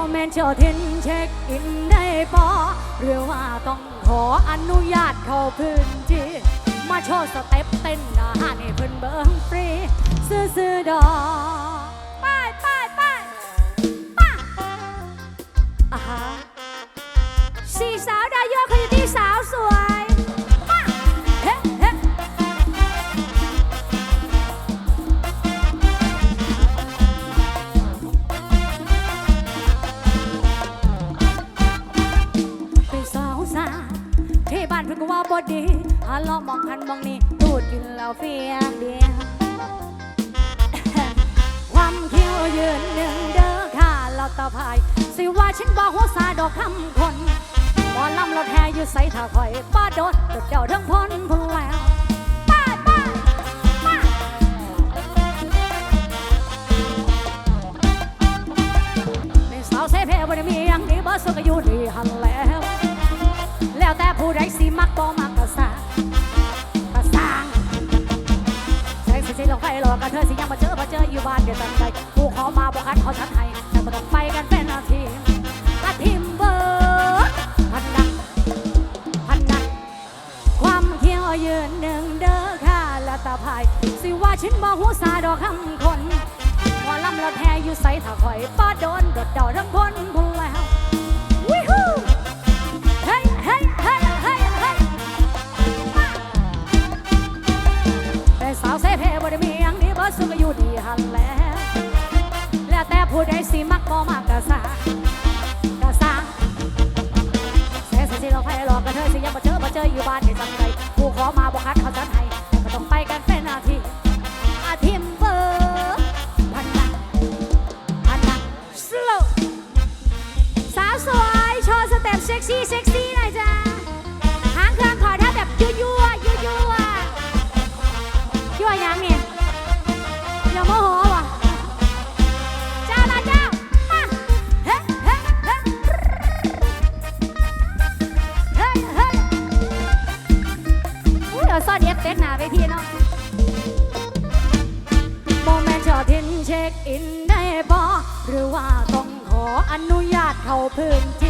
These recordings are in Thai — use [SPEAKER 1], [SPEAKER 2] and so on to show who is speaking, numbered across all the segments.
[SPEAKER 1] บ่แม่นเจอาทินเช็คอินได้ปอหรือว่าต้องขออนุญาตเข้าพื้นที่มาโชว์สเต็ปเต้นอาหาให้เพิ่นเบิ้งฟรีซื่อๆดอกป้ายปไายป้ป้าอาหาสี่สาวไดา ฮัลโหลมองคันมองนี่ตูดกินเหล้าเฟียเดียความคิวยืนหนึ่งเด้อค่ะเราตาพาย สิว่าฉันบอกหัวสาดอกคำคนบอลำเราแห่อยู่ใส่ถ้าคอยป้าโดดจุดเดียวทั้งพ้นพุ่งแล้วเซเพบ่ได้มีอย่างนี้บ่สุกอยู่ดีหันแล้ว แล้วแต่ผู้ใดสิมักบ่มัก เธอสิยังมาเจอมาเจออยู่บ้านเดี๋ยวตันใจผู้ขอมาบอกอันขอฉันให้แต่ก็ต้องไปกันเป็นนาทีละทิมเบิร์ดพันนักพันนักความเขียวยืนหนึ่งเด้อค่ะละตาพายสิว่าชิ้นบ่หูซาดอกคำคนหมอลำละแท้อยู่ใส่ถ้าคอยป้าโดนโดดเดาทั้งคนผ เข้าพื้นที่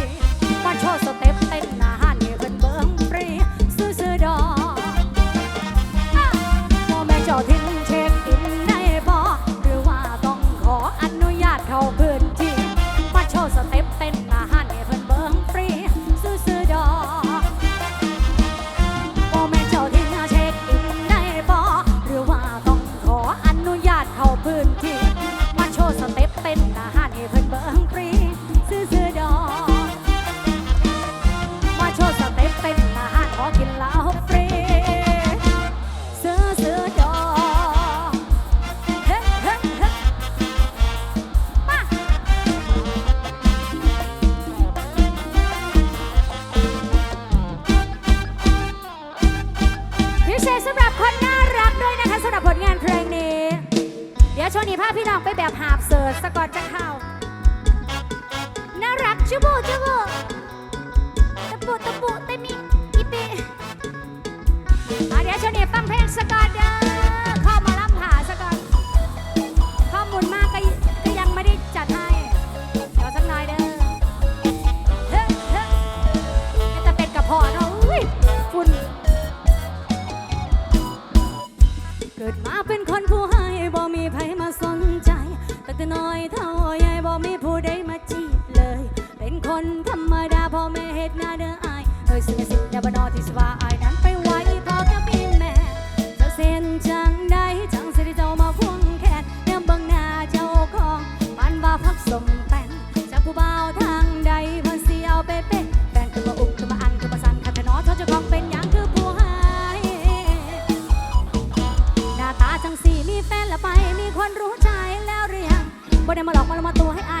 [SPEAKER 1] แฟนแล้วไปมีคนรู้ใจแล้วหรือยังบ่ได้มาหลอกมาลงมาตัวให้อาย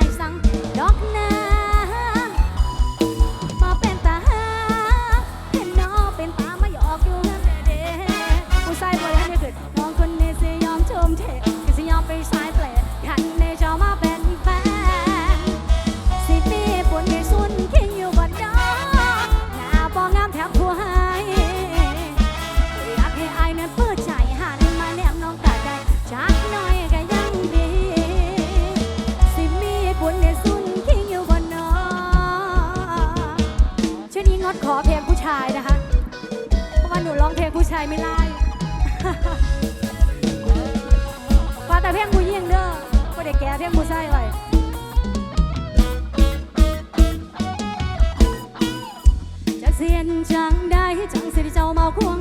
[SPEAKER 1] ดขอเพลงผู้ชายนะคะ เพราะว่าหนูร้องเพลงผู้ชายไม่ได้ว่าแต่เพลงผู้หญิงเด้อก็เด็กแก่เพลงผู้ชายไว้จะเสียนจังได้จังสิเจ้ามาควง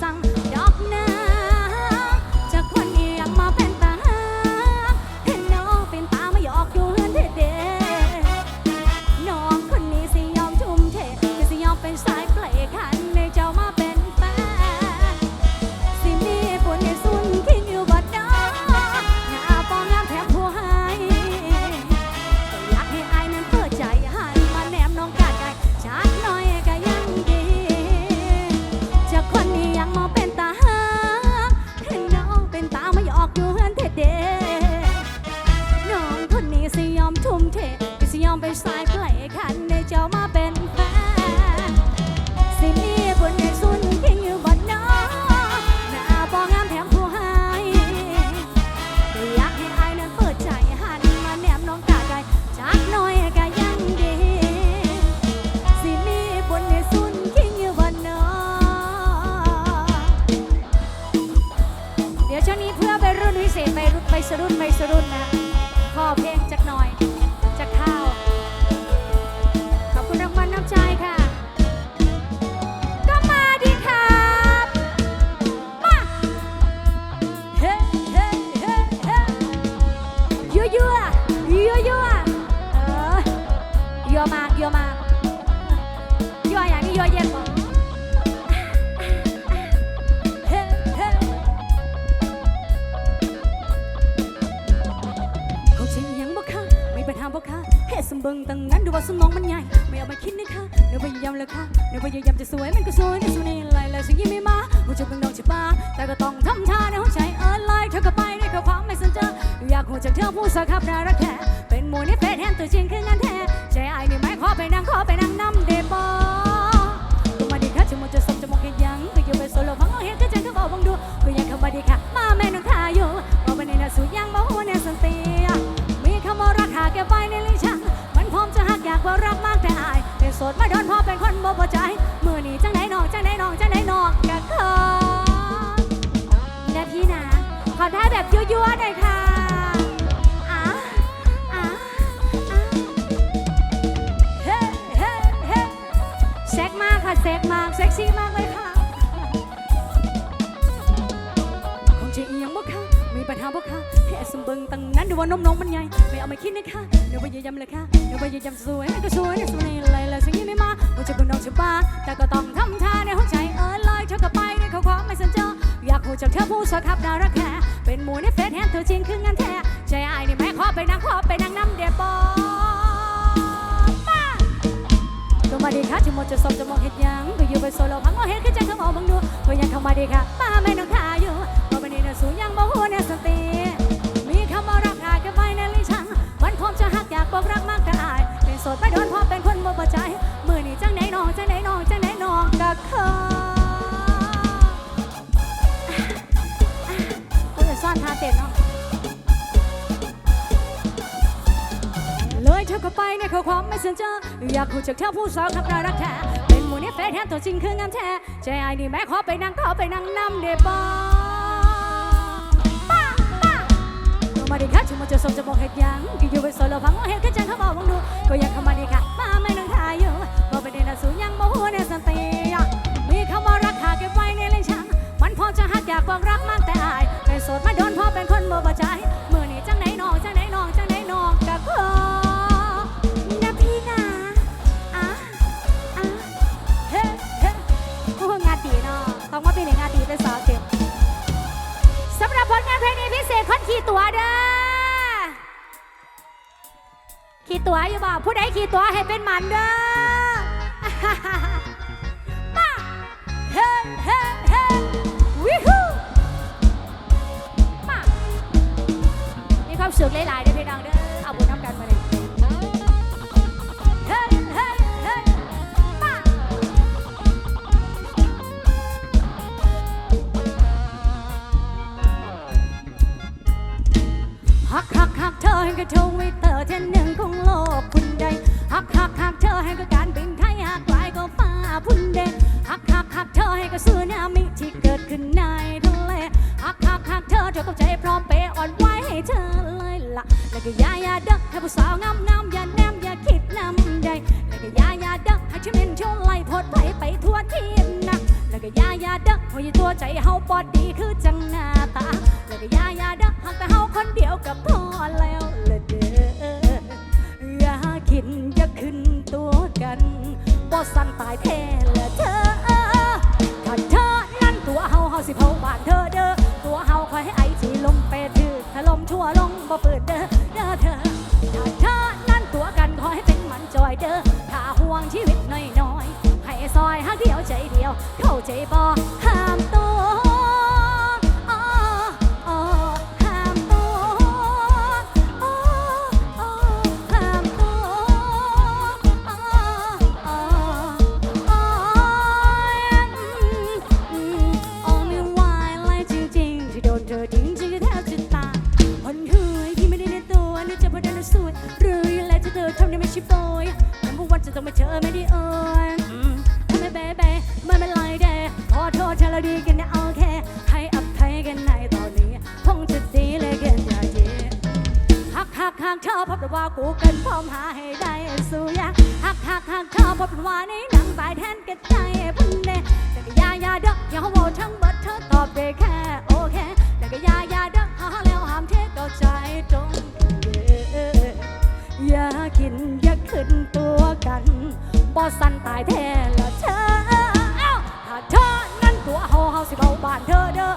[SPEAKER 1] สั่งดอกนะจา พอใจ มือนี้จังไหนนอกจังไหนนอกจังไหนนอกกะขอนะพี่นะ ขอได้แบบยั่วๆหน่อยค่ะอะอะอะเฮ้เฮ้เฮ้เซ็กมากค่ะเซ็กมากเซ็กซี่มากเลยค่ะคงจะอียังบ่ค่ะมีปัญหาบ่ค่ะ สมบิงตั้งนั้นดูว่านมน้องมันใหญ่ไม่เอามาคิดนะคะเดี๋ยวพยายามเลยค่ะเดี๋ยวพยายามสวยก็สวยในสวยในอะไรเลยสิ่งนี้ไม่มาว่าจะเป็นน้องจะบ้าแต่ก็ต้องทำท่าในหัวใจเออลอยเธอก็ไปในข้อความไม่สนใจอยากหูจากเธอผู้สวยครับน่ารักแค่เป็นหมูในเฟซแฮนเธอจริงคืองานแท้ใจอายนี่แม่ขอไปนั่งขอไปนั่งน้ำเดียบอป้าก็มาดีค่ะที่หมดจะสมจะมองเห็ดยังก็อยู่ไปโซโล่พังเอาเห็ดขึ้นใจเขามองบังดูก็ยังเข้ามาดีค่ะป้าแม่น้องทาอยู่ก็วันนี้น่ะสูยังบ่ ดไม่โดนพราะเป็นคนบ่พอใจมือนี้จังไหนน้องจังไหนน้องจังไหนน้องก็ขอก็จะซ่อนทาเต้นเนาะเลยเธอก็ไปในข้อความไม่สนใจอยากคุยจากเธอผู้สาวขับน่ารักแท้เป็นหมูนี่เฟซแทนตัวจริงคืองามแท้ใจไอ้นี่แม่ขอไปนั่งขอไปนั่งนำเดบอ มาดีค่ะชุมมาจะสมจะบอกเหตุยังก็อยู่ไปโซโล่พังว่าเหตุก็จังเขาบอกวังดูก็ยังเข้ามาดีค่ะป้าไม่นังทายอยู่บอกไปเดินสูยังบ่หัวในสันติมีคำว่ารักหาเก็บไว้ในลิ้นชังมันพอจะหักอยากบอกรักมากแต่อายเป็นโสดมาโดนพราะเป็นคนบ่พอใจเมื่อนี้จังไหนน้องจังไหนน้องจังไหนน้องก็ขอนะพี่นะอะอะเฮ้เฮ้โอ้งานดีเนาะต้องว่าเป็นงานดีเป็นสาวเจ็บสำหรับผลงานเพลงนี้พิเศษคนขี่ตัวเด้อ ตัวอยู่บ่ผู้ใดขี่ตัวให้เป็นมันเด้อมาเฮ้เฮ้เฮ้วิฮูมามีความสุขหลายๆเด้อพี่น้องเด้อ บ่สั่นตายแท้ละเธอเอ้าถ้าเธอนั้นตัวเฮาเฮาสิเบาบานเธอเด้อ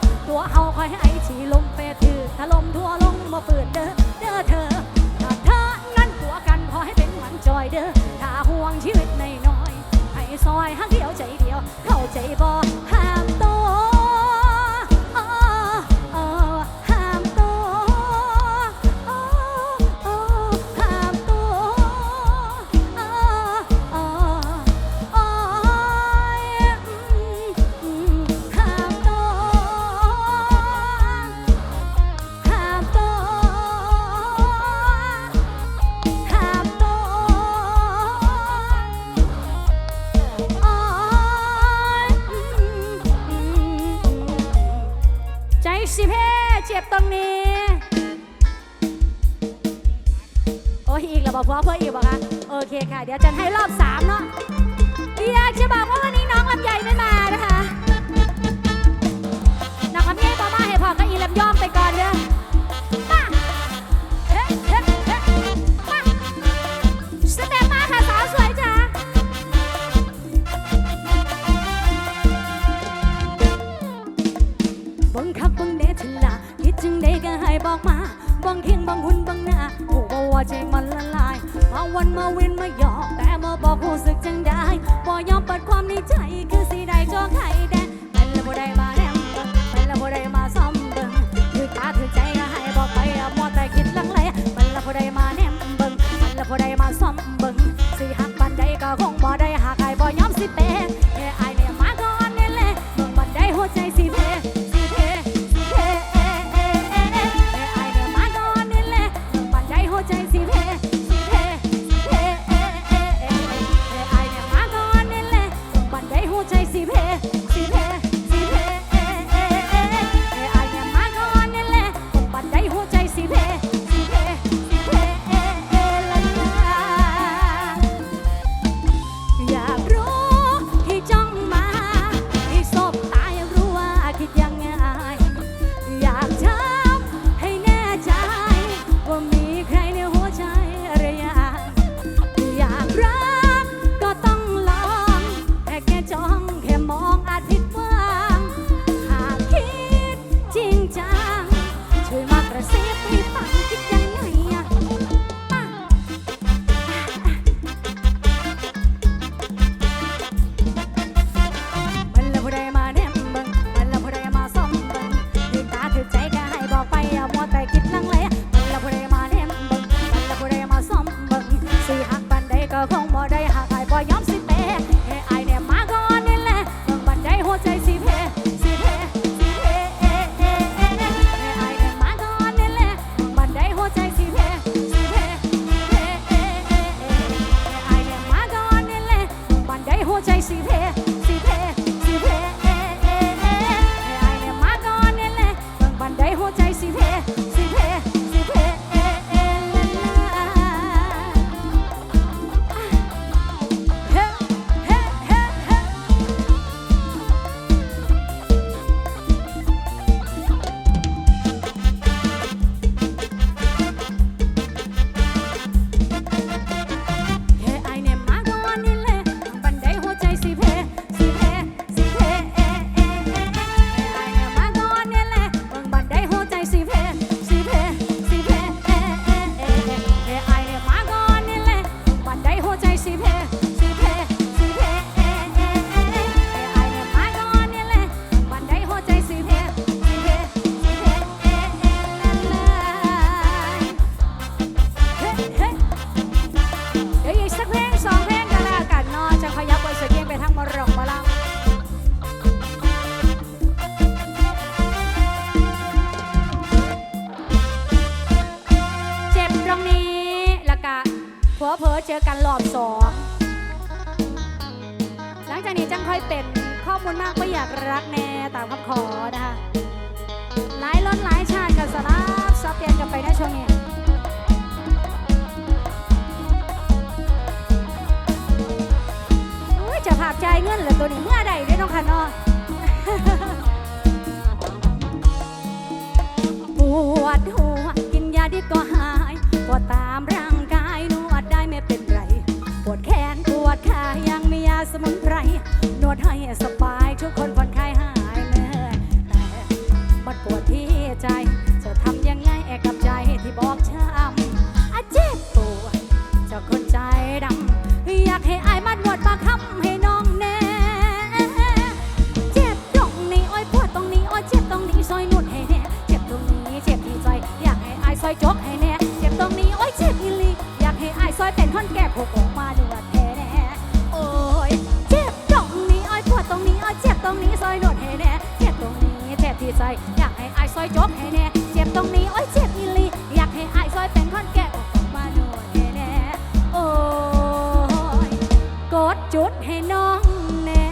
[SPEAKER 1] เจอกันรอบสองหลังจากนี้จังค่อยเป็นข้อมูลมากไม่อยากรักแน่ตามคำขอนะคะหลายรถหลายชาติกันสลับสับเปลี่ยนกันไปในช่วงนี้อุ้ยจะภาพใจายเงินเหลือตัวนี้เมื่อใดได้น้องคะเนาะปวดหัวกินยาดีก็หายปวดตามร่าง ดให้ส ที่ใจอยากให้อายซอยจบให้แน่เจ็บตรงนี้โอ้ยเจ็บอีลีอยากให้อายซอยเป็นคนแก่ออกมานวดให้แน่โอ้ยกดจุดให้น้องแน่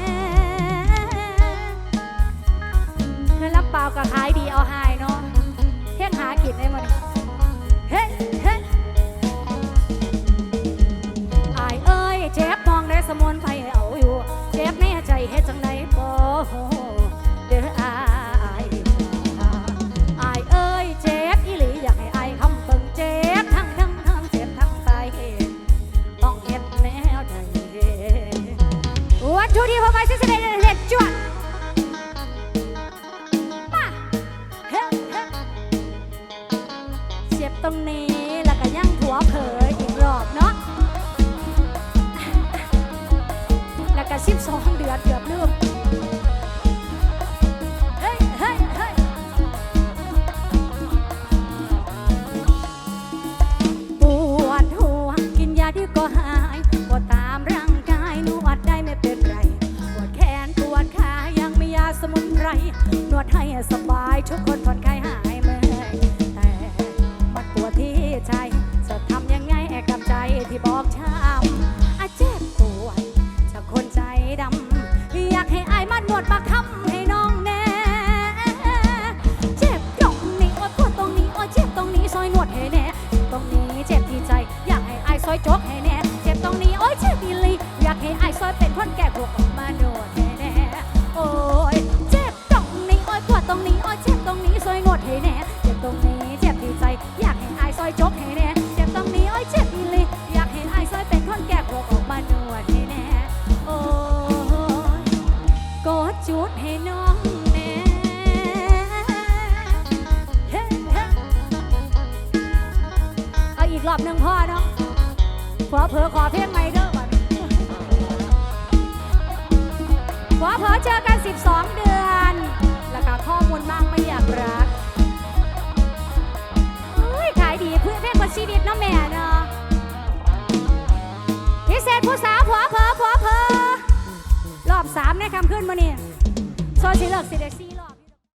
[SPEAKER 1] เงินรับเปล่าก็ขายดีเอาหายเนาะเที่ยงหากินได้หมด วันทุกที่พ นวดให้สบายทุกคนผ่อนคลายหายเมื่อยแต่มันปวดที่ใจ จะทำยังไงกับใจที่บอกช้ำอาเจ็บปวดจากคนใจดำอยากให้อายมันนวดมาค้ำให้น้องแน่เจ็บตรงนี้โอ้ยปวดตรงนี้โอ้ยเจ็บตรงนี้ซอยนวดให้แน่เจ็บตรงนี้เจ็บที่ใจ อยากให้อายซอยจกให้แน่เจ็บตรงนี้โอ้ยเจ็บอีลีอยากให้อายซอยเป็นคนแก่พวกออกมาหน่